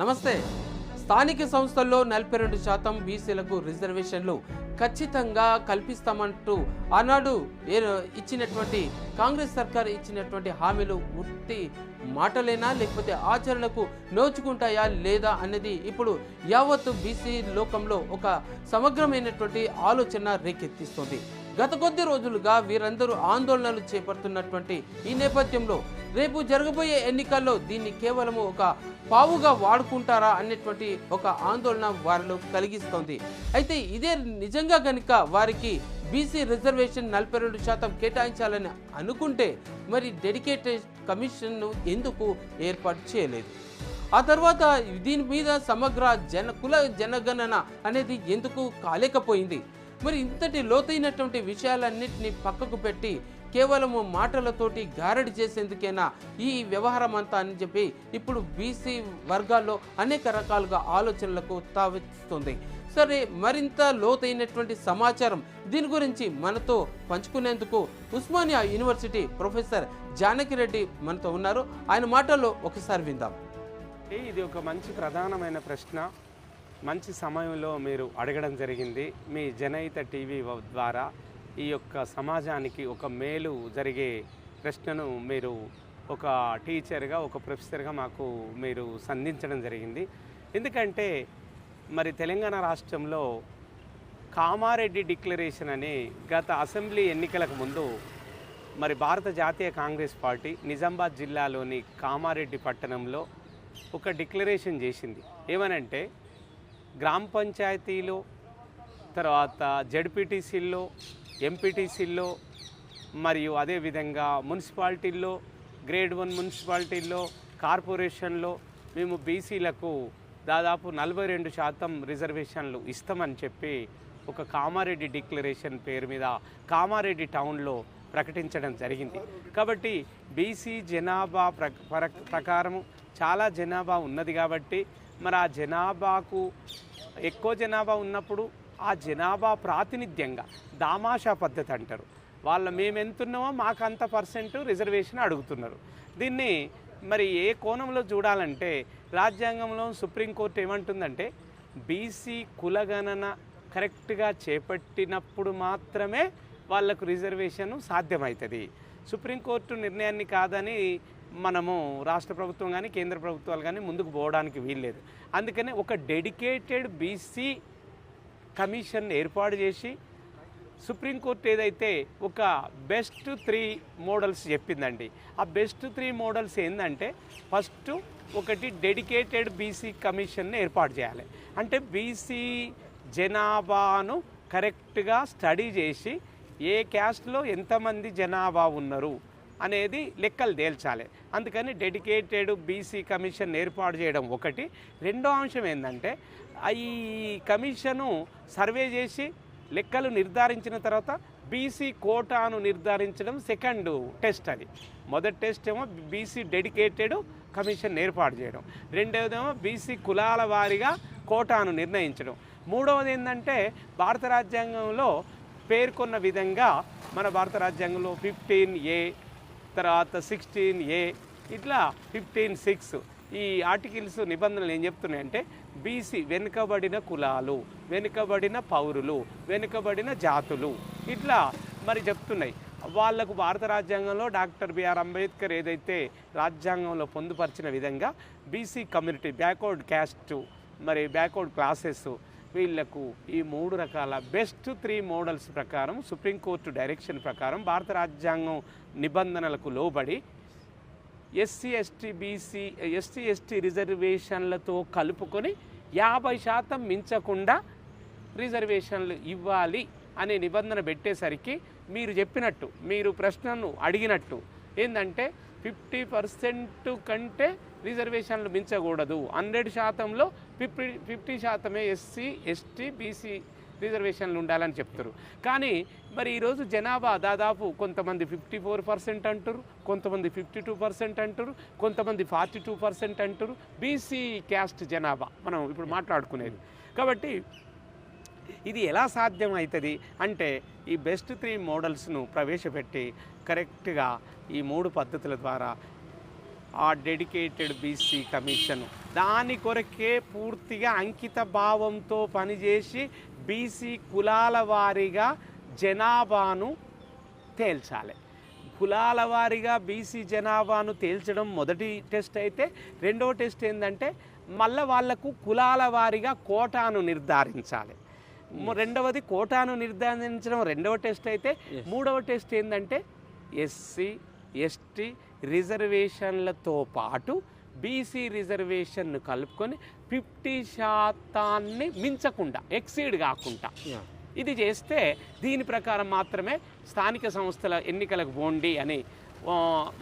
నమస్తే. స్థానిక సంస్థల్లో నలభై రెండు శాతం బీసీలకు రిజర్వేషన్లు ఖచ్చితంగా కల్పిస్తామంటూ ఆనాడు ఇచ్చినటువంటి కాంగ్రెస్ సర్కార్ ఇచ్చినటువంటి హామీలు ఉట్టి మాటలేనా లేకపోతే ఆచరణకు నోచుకుంటాయా లేదా అనేది ఇప్పుడు యావత్తు బీసీ లోకంలో ఒక సమగ్రమైనటువంటి ఆలోచన రేకెత్తిస్తుంది. గత కొద్ది రోజులుగా వీరందరూ ఆందోళనలు చేపడుతున్నటువంటి ఈ నేపథ్యంలో రేపు జరగబోయే ఎన్నికల్లో దీన్ని కేవలము ఒక పావుగా వాడుకుంటారా అనేటువంటి ఒక ఆందోళన వారిలో కలిగిస్తోంది. అయితే ఇదే నిజంగా కనుక వారికి బీసీ రిజర్వేషన్ నలభై రెండు శాతం కేటాయించాలని అనుకుంటే మరి డెడికేటెడ్ కమిషన్ను ఎందుకు ఏర్పాటు చేయలేదు? ఆ తర్వాత దీని మీద సమగ్ర జన కుల జనగణన అనేది ఎందుకు కాలేకపోయింది? మరి ఇంతటి లోతైనటువంటి విషయాలన్నింటినీ పక్కకు పెట్టి కేవలము మాటలతోటి గారడి చేసేందుకేనా ఈ వ్యవహారం అంతా అని చెప్పి ఇప్పుడు బీసీ వర్గాల్లో అనేక రకాలుగా ఆలోచనలకు తావిస్తుంది. సరే మరింత లోతైనటువంటి సమాచారం దీని గురించి మనతో పంచుకునేందుకు ఉస్మానియా యూనివర్సిటీ ప్రొఫెసర్ జానకిరెడ్డి మనతో ఉన్నారు. ఆయన మాటల్లో ఒకసారి విందాం. ఇది ఒక మంచి ప్రధానమైన ప్రశ్న. మంచి సమయంలో మీరు అడగడం జరిగింది. మీ జనయిత టీవీ ద్వారా ఈ యొక్క సమాజానికి ఒక మేలు జరిగే ప్రశ్నను మీరు ఒక టీచర్గా ఒక ప్రొఫెసర్గా మాకు మీరు సంధించడం జరిగింది. ఎందుకంటే మరి తెలంగాణ రాష్ట్రంలో కామారెడ్డి డిక్లరేషన్ అని గత అసెంబ్లీ ఎన్నికలకు ముందు మరి భారత జాతీయ కాంగ్రెస్ పార్టీ నిజామాబాద్ జిల్లాలోని కామారెడ్డి పట్టణంలో ఒక డిక్లరేషన్ చేసింది. ఏమనంటే గ్రామ పంచాయతీలో తర్వాత జడ్పీటీసీల్లో ఎంపీటీసీల్లో మరియు అదేవిధంగా మున్సిపాలిటీల్లో గ్రేడ్ వన్ మున్సిపాలిటీల్లో కార్పొరేషన్లో మేము బీసీలకు దాదాపు నలభై రెండు శాతం రిజర్వేషన్లు ఇస్తామని చెప్పి ఒక కామారెడ్డి డిక్లరేషన్ పేరు మీద కామారెడ్డి టౌన్లో ప్రకటించడం జరిగింది. కాబట్టి బీసీ జనాభా ప్ర ప్ర- ప్రకారము చాలా జనాభా ఉన్నది కాబట్టి మరి ఆ జనాభాకు ఎక్కువ జనాభా ఉన్నప్పుడు ఆ జనాభా ప్రాతినిధ్యంగా దామాషా పద్ధతి అంటారు. వాళ్ళ మేము ఎంతున్నామో మాకు అంత పర్సెంట్ రిజర్వేషన్ అడుగుతున్నారు. దీన్ని మరి ఏ కోణంలో చూడాలంటే రాజ్యాంగంలో సుప్రీంకోర్టు ఏమంటుందంటే బీసీ కులగణన కరెక్ట్గా చేపట్టినప్పుడు మాత్రమే వాళ్ళకు రిజర్వేషన్ సాధ్యమవుతుంది సుప్రీంకోర్టు నిర్ణయాన్ని కాదని మనము రాష్ట్ర ప్రభుత్వం కానీ కేంద్ర ప్రభుత్వాలు కానీ ముందుకు పోవడానికి వీల్లేదు. అందుకనే ఒక డెడికేటెడ్ బీసీ కమిషన్ ఏర్పాటు చేసి సుప్రీంకోర్టు ఏదైతే ఒక బెస్ట్ త్రీ మోడల్స్ చెప్పిందండి ఆ బెస్ట్ త్రీ మోడల్స్ ఏంటంటే ఫస్ట్ ఒకటి డెడికేటెడ్ బీసీ కమిషన్ని ఏర్పాటు చేయాలి. అంటే బీసీ జనాభాను కరెక్ట్గా స్టడీ చేసి ఏ క్యాస్ట్లో ఎంతమంది జనాభా ఉన్నారు అనేది లెక్కలు తేల్చాలి. అందుకని డెడికేటెడ్ బీసీ కమిషన్ ఏర్పాటు చేయడం ఒకటి. రెండో అంశం ఏంటంటే ఈ కమిషను సర్వే చేసి లెక్కలు నిర్ధారించిన తర్వాత బీసీ కోటాను నిర్ధారించడం సెకండ్ టెస్ట్ అది. మొదటి టెస్ట్ ఏమో బీసీ డెడికేటెడ్ కమిషన్ ఏర్పాటు చేయడం. రెండవదేమో బీసీ కులాల వారీగా కోటాను నిర్ణయించడం. మూడవది ఏంటంటే భారత రాజ్యాంగంలో పేర్కొన్న విధంగా మన భారత రాజ్యాంగంలో ఫిఫ్టీన్ ఏ తర్వాత సిక్స్టీన్ ఏ ఇట్లా ఫిఫ్టీన్ సిక్స్ ఈ ఆర్టికల్స్ నిబంధనలు ఏం చెప్తున్నాయంటే బీసీ వెనుకబడిన కులాలు వెనుకబడిన పౌరులు వెనుకబడిన జాతులు. ఇట్లా మరి చెప్తున్నాయి. వాళ్ళకు భారత రాజ్యాంగంలో డాక్టర్ బిఆర్ అంబేద్కర్ ఏదైతే రాజ్యాంగంలో పొందుపరిచిన విధంగా బీసీ కమ్యూనిటీ బ్యాక్వర్డ్ క్యాస్ట్ మరి బ్యాక్వర్డ్ క్లాసెస్ వీళ్ళకు ఈ మూడు రకాల బెస్ట్ త్రీ మోడల్స్ ప్రకారం సుప్రీంకోర్టు డైరెక్షన్ ప్రకారం భారత రాజ్యాంగం నిబంధనలకు లోబడి SC ST BC ST ST రిజర్వేషన్లతో కలుపుకొని యాభై శాతం మించకుండా రిజర్వేషన్లు ఇవ్వాలి అనే నిబంధన పెట్టేసరికి మీరు చెప్పినట్టు మీరు ప్రశ్నను అడిగినట్టు ఏంటంటే ఫిఫ్టీ పర్సెంట్ కంటే రిజర్వేషన్లు మించకూడదు. హండ్రెడ్ శాతంలో ఫిఫ్టీ ఫిఫ్టీ శాతమే ఎస్సీ ఎస్టీ బీసీ రిజర్వేషన్లు ఉండాలని చెప్తారు. కానీ మరి ఈరోజు జనాభా దాదాపు కొంతమంది ఫిఫ్టీ ఫోర్ పర్సెంట్ అంటారు కొంతమంది ఫిఫ్టీ టూ పర్సెంట్ అంటారు కొంతమంది ఫార్టీ టూ పర్సెంట్ అంటారు బీసీ క్యాస్ట్ జనాభా మనం ఇప్పుడు మాట్లాడుకునేది. కాబట్టి ఇది ఎలా సాధ్యం అవుతుంది అంటే ఈ బెస్ట్ త్రీ మోడల్స్ను ప్రవేశపెట్టి కరెక్ట్గా ఈ మూడు పద్ధతుల ద్వారా ఆ డెడికేటెడ్ బీసీ కమిషన్. దాని కొరకే పూర్తిగా అంకిత భావంతో పనిచేసి బీసీ కులాల వారీగా జనాభాను తేల్చాలి. కులాల వారీగా బీసీ జనాభాను తేల్చడం మొదటి టెస్ట్ అయితే రెండో టెస్ట్ ఏంటంటే మళ్ళీ వాళ్ళకు కులాల వారీగా కోటాను నిర్ధారించాలి. రెండవది కోటాను నిర్ధారించడం రెండవ టెస్ట్ అయితే మూడవ టెస్ట్ ఏంటంటే ఎస్సీ ఎస్టీ రిజర్వేషన్లతో పాటు బీసీ రిజర్వేషన్ను కలుపుకొని ఫిఫ్టీ శాతాన్ని మించకుండా ఎక్సీడ్ కాకుండా. ఇది చేస్తే దీని ప్రకారం మాత్రమే స్థానిక సంస్థల ఎన్నికలకు పోండి అని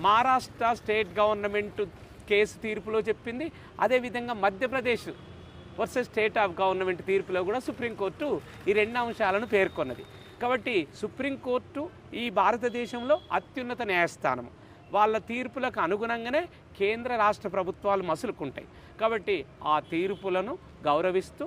మహారాష్ట్ర స్టేట్ గవర్నమెంట్ కేసు తీర్పులో చెప్పింది. అదేవిధంగా Madhya Pradesh versus state of government తీర్పులో కూడా సుప్రీంకోర్టు ఈ రెండు అంశాలను పేర్కొన్నది. కాబట్టి సుప్రీంకోర్టు ఈ భారతదేశంలో అత్యున్నత న్యాయస్థానము. వాళ్ళ తీర్పులకు అనుగుణంగానే కేంద్ర రాష్ట్ర ప్రభుత్వాలు మసులుకుంటాయి. కాబట్టి ఆ తీర్పులను గౌరవిస్తూ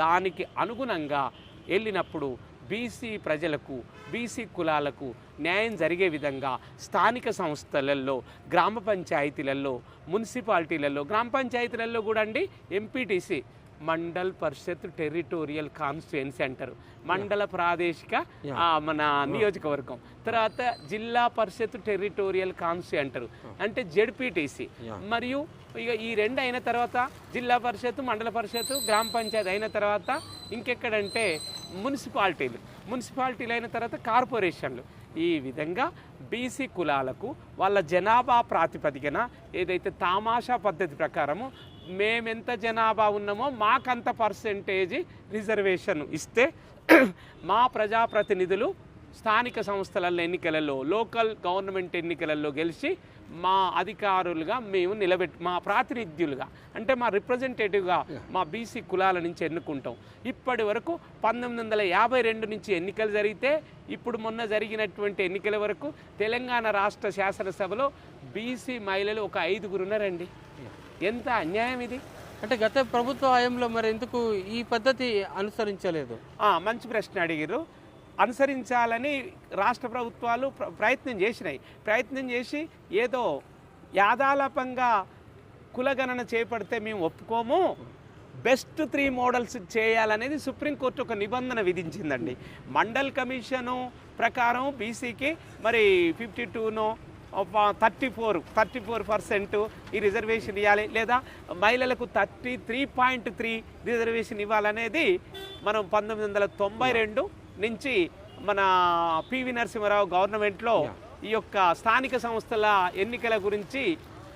దానికి అనుగుణంగా వెళ్ళినప్పుడు బీసీ ప్రజలకు బీసీ కులాలకు న్యాయం జరిగే విధంగా స్థానిక సంస్థలలో గ్రామ పంచాయతీలలో మున్సిపాలిటీలలో గ్రామ పంచాయతీలలో కూడా అండి MPTC Mandal Parishad territorial constituency అంటారు. మండల ప్రాదేశిక మన నియోజకవర్గం. తర్వాత జిల్లా పరిషత్ టెరిటోరియల్ కాన్స్టి అంటారు. అంటే జెడ్పీటీసీ. మరియు ఇక ఈ రెండు అయిన తర్వాత జిల్లా పరిషత్ మండల పరిషత్ గ్రామ పంచాయతీ అయిన తర్వాత ఇంకెక్కడంటే మున్సిపాలిటీలు. మున్సిపాలిటీలు అయిన తర్వాత కార్పొరేషన్లు. ఈ విధంగా బీసీ కులాలకు వాళ్ళ జనాభా ప్రాతిపదికన ఏదైతే తామాషా పద్ధతి ప్రకారము మేమెంత జనాభా ఉన్నామో మాకంత పర్సెంటేజ్ రిజర్వేషన్ ఇస్తే మా ప్రజాప్రతినిధులు స్థానిక సంస్థల ఎన్నికలలో లోకల్ గవర్నమెంట్ ఎన్నికలలో గెలిచి మా అధికారులుగా మేము నిలబెట్టి మా ప్రాతినిధ్యులుగా అంటే మా రిప్రజెంటేటివ్గా మా బీసీ కులాల నుంచి ఎన్నుకుంటాం. ఇప్పటి వరకు పంతొమ్మిది వందల యాభై రెండు నుంచి ఎన్నికలు జరిగితే ఇప్పుడు మొన్న జరిగినటువంటి ఎన్నికల వరకు తెలంగాణ రాష్ట్ర శాసనసభలో బీసీ మహిళలు ఒక ఐదుగురు ఉన్నారండి. ఎంత అన్యాయం ఇది? అంటే గత ప్రభుత్వ హయాంలో మరి ఎందుకు ఈ పద్ధతి అనుసరించలేదు? మంచి ప్రశ్న అడిగారు అనుసరించాలని రాష్ట్ర ప్రభుత్వాలు ప్ర- ప్రయత్నం చేసినాయి. ప్రయత్నం చేసి ఏదో యాదాలపంగా కులగణన చేపడితే మేము ఒప్పుకోము. బెస్ట్ త్రీ మోడల్స్ చేయాలనేది సుప్రీంకోర్టు ఒక నిబంధన విధించిందండి. మండల్ కమిషను ప్రకారం బీసీకి మరి fifty టూనో thirty four thirty four percent ఈ రిజర్వేషన్ ఇవ్వాలి లేదా మహిళలకు thirty three point three reservation ఇవ్వాలనేది మనం పంతొమ్మిది వందల తొంభై రెండు నుంచి మన పివి నరసింహారావు గవర్నమెంట్లో ఈ యొక్క స్థానిక సంస్థల ఎన్నికల గురించి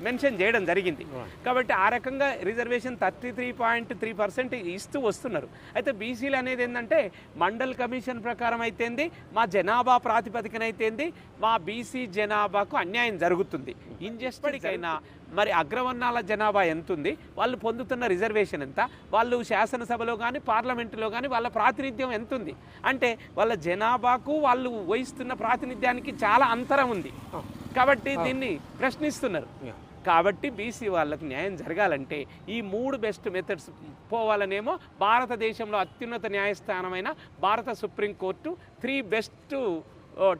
మెన్షన్ చేయడం జరిగింది. కాబట్టి ఆ రకంగా reservation thirty three point three percent ఇస్తూ వస్తున్నారు. అయితే బీసీలు అనేది ఏంటంటే మండల్ కమిషన్ ప్రకారం అయితేంది మా జనాభా ప్రాతిపదికన అయితేంది మా బీసీ జనాభాకు అన్యాయం జరుగుతుంది. ఇంజస్టికైనా మరి అగ్రవర్ణాల జనాభా ఎంత ఉంది వాళ్ళు పొందుతున్న రిజర్వేషన్ ఎంత వాళ్ళు శాసనసభలో కానీ పార్లమెంటులో కానీ వాళ్ళ ప్రాతినిధ్యం ఎంత ఉంది అంటే వాళ్ళ జనాభాకు వాళ్ళు వహిస్తున్న ప్రాతినిధ్యానికి చాలా అంతరం ఉంది. కాబట్టి దీన్ని ప్రశ్నిస్తున్నారు. కాబట్టి బీసీ వాళ్ళకి న్యాయం జరగాలంటే ఈ మూడు బెస్ట్ మెథడ్స్ పోవాలనేమో భారతదేశంలో అత్యున్నత న్యాయస్థానమైన భారత సుప్రీంకోర్టు త్రీ బెస్ట్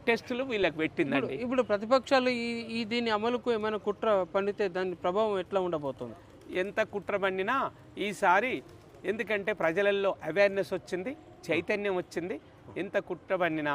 టెస్టులు వీళ్ళకి పెట్టిందండి. ఇప్పుడు ప్రతిపక్షాలు ఈ ఈ దీని అమలుకు ఏమైనా కుట్ర పండితే దాని ప్రభావం ఎట్లా ఉండబోతుంది? ఎంత కుట్ర పండినా ఈసారి ఎందుకంటే ప్రజలలో అవేర్నెస్ వచ్చింది చైతన్యం వచ్చింది. ఎంత కుట్ర పండినా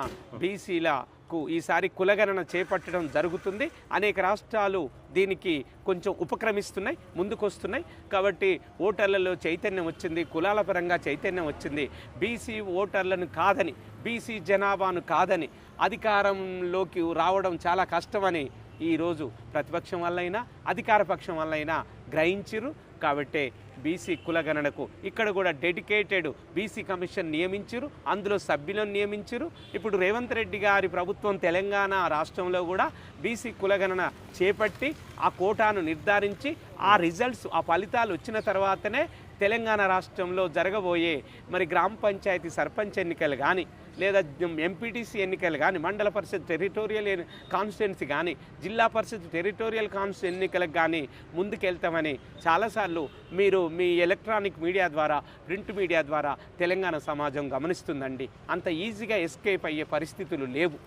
మేరకు ఈసారి కులగణన చేపట్టడం జరుగుతుంది. అనేక రాష్ట్రాలు దీనికి కొంచెం ఉపక్రమిస్తున్నాయి ముందుకొస్తున్నాయి. కాబట్టి ఓటర్లలో చైతన్యం వచ్చింది కులాల పరంగా చైతన్యం వచ్చింది. బీసీ ఓటర్లను కాదని బీసీ జనాభాను కాదని అధికారంలోకి రావడం చాలా కష్టమని ఈరోజు ప్రతిపక్షం వల్లైనా అధికార పక్షం వల్లైనా గ్రహించిరు కాబట్టే బీసీ కులగణనకు ఇక్కడ కూడా డెడికేటెడ్ బీసీ కమిషన్ నియమించారు అందులో సభ్యులను నియమించారు. ఇప్పుడు రేవంత్ రెడ్డి గారి ప్రభుత్వం తెలంగాణ రాష్ట్రంలో కూడా బీసీ కులగణన చేపట్టి ఆ కోటాను నిర్ధారించి ఆ రిజల్ట్స్ ఆ ఫలితాలు వచ్చిన తర్వాతనే తెలంగాణ రాష్ట్రంలో జరగబోయే మరి గ్రామ పంచాయతీ సర్పంచ్ ఎన్నికలు కానీ లేదా ఎంపీటీసీ ఎన్నికలు కానీ మండల పరిషత్ టెరిటోరియల్ కాన్స్టిట్యున్సీ కానీ జిల్లా పరిషత్ టెరిటోరియల్ కాన్స్టి ఎన్నికలకు కానీ ముందుకెళ్తామని చాలాసార్లు మీరు మీ ఎలక్ట్రానిక్ మీడియా ద్వారా ప్రింట్ మీడియా ద్వారా తెలంగాణ సమాజం గమనిస్తుందండి. అంత ఈజీగా ఎస్కేప్ అయ్యే పరిస్థితులు లేవు.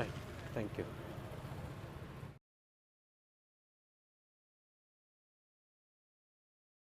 Right thank you